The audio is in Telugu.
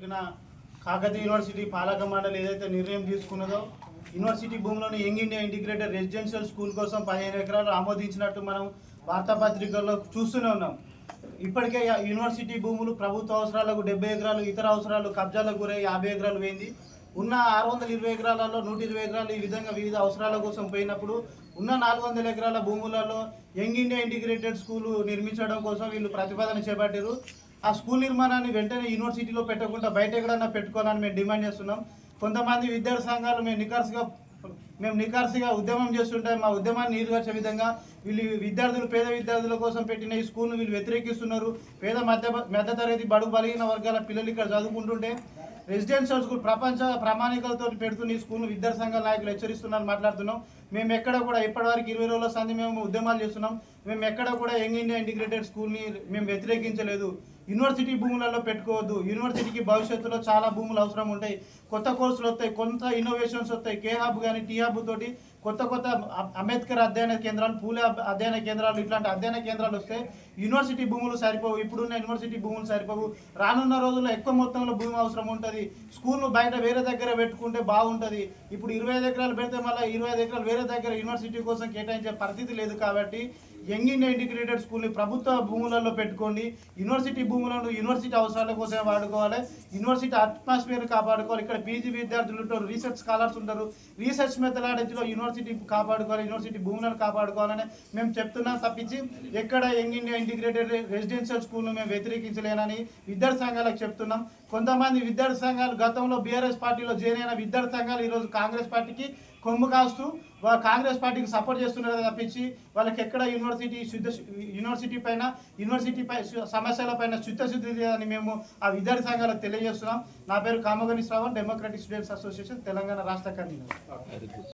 కాకతీయ యూనివర్సిటీ పాలక మండలి ఏదైతే నిర్ణయం తీసుకున్నదో యూనివర్సిటీ భూమిలోని young India integrated residential school కోసం పదిహేను ఎకరాలు ఆమోదించినట్టు మనం వార్తాపత్రికల్లో చూస్తూనే ఉన్నాం. ఇప్పటికే యూనివర్సిటీ భూములు ప్రభుత్వ అవసరాలకు డెబ్బై ఎకరాలు ఇతర అవసరాలు కబ్జాలకు గురై యాభై ఎకరాలు పోయింది. ఉన్న ఆరు వందల ఇరవై ఎకరాలలో నూట ఇరవై ఎకరాలు ఈ విధంగా వివిధ అవసరాల కోసం పోయినప్పుడు ఉన్న నాలుగు వందల ఎకరాల భూములలో యంగ్ ఇండియా ఇంటిగ్రేటెడ్ స్కూలు నిర్మించడం కోసం వీళ్ళు ప్రతిపాదన చేపట్టారు. ఆ స్కూల్ నిర్మాణాన్ని వెంటనే యూనివర్సిటీలో పెట్టకుండా బయట ఎక్కడన్నా పెట్టుకోవాలని మేము డిమాండ్ చేస్తున్నాం. కొంతమంది విద్యార్థి సంఘాలు మేము నికార్సుగా మేము నికార్సుగా ఉద్యమం చేస్తుంటే మా ఉద్యమాన్ని నీరుగార్చే విధంగా వీళ్ళు విద్యార్థులు పేద విద్యార్థుల కోసం పెట్టిన ఈ స్కూల్ను వీళ్ళు వ్యతిరేకిస్తున్నారు. పేద మధ్య మధ్యతరగతి బడుగు బలిగిన వర్గాల పిల్లలు ఇక్కడ చదువుకుంటుంటే రెసిడెన్షియల్ స్కూల్ ప్రపంచ ప్రమాణికలతో పెడుతున్న ఈ స్కూల్ను విద్యార్థి సంఘాల నాయకులు హెచ్చరిస్తున్నారు మాట్లాడుతున్నాం. మేము ఎక్కడ కూడా ఇప్పటివరకు ఇరవై రోజుల సంది మేము ఉద్యమాలు చేస్తున్నాం. మేము ఎక్కడ కూడా యంగ్ ఇండియా ఇంటిగ్రేటెడ్ స్కూల్ని మేము వ్యతిరేకించలేదు. యూనివర్సిటీ భూములలో పెట్టుకోవద్దు. యూనివర్సిటీకి భవిష్యత్తులో చాలా భూములు అవసరం ఉంటాయి. కొత్త కోర్సులు వస్తాయి. కొంత ఇన్నోవేషన్స్ వస్తాయి. కే హబ్ కానీ టీ హబ్ తోటి కొత్త కొత్త అంబేద్కర్ అధ్యయన కేంద్రాలు పూలే అధ్యయన కేంద్రాలు ఇట్లాంటి అధ్యయన కేంద్రాలు వస్తే యూనివర్సిటీ భూములు సరిపోవు. ఇప్పుడున్న యూనివర్సిటీ భూములు సరిపోవు. రానున్న రోజుల్లో ఎక్కువ మొత్తంలో భూమి అవసరం ఉంటుంది. స్కూల్ను బయట వేరే దగ్గర పెట్టుకుంటే బాగుంటుంది. ఇప్పుడు ఇరవై ఐదు ఎకరాలు పెడితే మళ్ళీ ఇరవై ఐదు ఎకరాలు వేరే దగ్గర యూనివర్సిటీ కోసం కేటాయించే పరిస్థితి లేదు కాబట్టి యంగ్ ఇండియా ఇంటిగ్రేటెడ్ స్కూల్ని ప్రభుత్వ భూములలో పెట్టుకోండి. యూనివర్సిటీ భూములను యూనివర్సిటీ అవసరాల కోసమే వాడుకోవాలి. యూనివర్సిటీ అట్మాస్ఫియర్ కాపాడుకోవాలి. ఇక్కడ పీజీ విద్యార్థులు ఉంటారు రీసెర్చ్ స్కాలర్స్ ఉంటారు. రీసెర్చ్ మెథడాలజీలో యూనివర్సిటీ కాపాడుకోవాలి యూనివర్సిటీ భూములను కాపాడుకోవాలని మేము చెప్తున్నాం తప్పించి ఎక్కడ యంగ్ ఇండియా ఇంటిగ్రేటెడ్ రెసిడెన్షియల్ స్కూల్ను మేము వ్యతిరేకించలేనని విద్యార్థి సంఘాలకు చెప్తున్నాం. కొంతమంది విద్యార్థి సంఘాలు గతంలో బీఆర్ఎస్ పార్టీలో జాయిన్ అయిన విద్యార్థి సంఘాలు ఈరోజు కాంగ్రెస్ పార్టీకి కొమ్ము కాస్తూ వాళ్ళు కాంగ్రెస్ పార్టీకి సపోర్ట్ చేస్తున్నారు తప్పించి వాళ్ళకి ఎక్కడ యూనివర్సిటీ శుద్ధ యూనివర్సిటీ పైన యూనివర్సిటీ పై సమస్యల పైన చిత్తశుద్ధి అని మేము ఆ విద్యార్థి సంఘాలకు తెలియజేస్తున్నాం. నా పేరు Kamagani Shravan democratic students association Telangana రాష్ట్ర కన్వీనర్.